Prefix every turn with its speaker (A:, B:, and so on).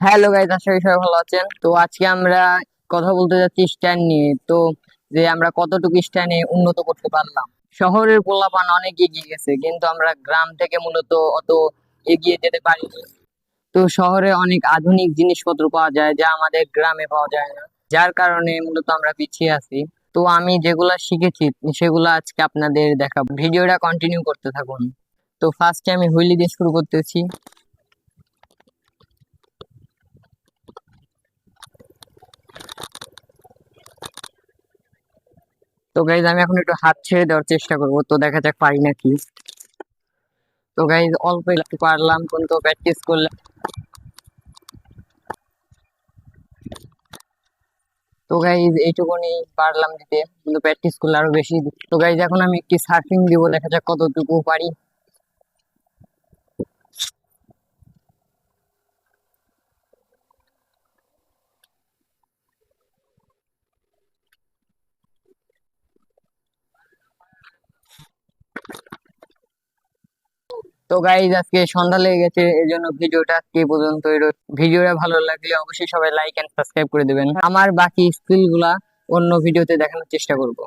A: Hello guys আশা করি সবাই ভালো আছেন। তো আজকে আমরা কথা বলতে যাচ্ছি স্ট্যান্ড নিয়ে। তো যে আমরা কতটুকু স্ট্যান্ডে উন্নত করতে পারলাম। শহরের পোলাপান অনেক এগিয়ে গেছে, কিন্তু আমরা গ্রাম থেকে মূলত অত এগিয়ে যেতে পারিনি। তো শহরে অনেক আধুনিক জিনিসপত্র পাওয়া যায় যা আমাদের গ্রামে পাওয়া যায় না, যার কারণে মূলত আমরা পিছিয়ে আছি। তো আমি যেগুলা শিখেছি, সেগুলো আজকে আপনাদের দেখাবো। ভিডিওটা কন্টিনিউ করতে থাকুন। তো ফার্স্টে আমি হুইলি দিয়ে শুরু করতেছি। তো গাইজ আমি এখন একটু হাত ছেড়ে দেওয়ার চেষ্টা করব, তো দেখা যাক পারি নাকি। তো গাইজ অল্প একটু পারলাম কিন্তু প্র্যাকটিস করলাম তো গাইজ এইটুকুনি পারলাম দিতে, কিন্তু প্র্যাকটিস করলে আরও বেশি। তো গাইজ এখন আমি একটি সার্ফিং দিব, দেখা যাক কতটুকু পারি। তো গাইজ আজকে সন্ধ্যা লেগে গেছে, এর জন্য ভিডিওটা আজকে পর্যন্ত ভিডিওটা ভালো লাগলে অবশ্যই সবাই লাইক এন্ড সাবস্ক্রাইব করে দেবেন। আমার বাকি স্কিলগুলা অন্য ভিডিওতে দেখানোর চেষ্টা করব।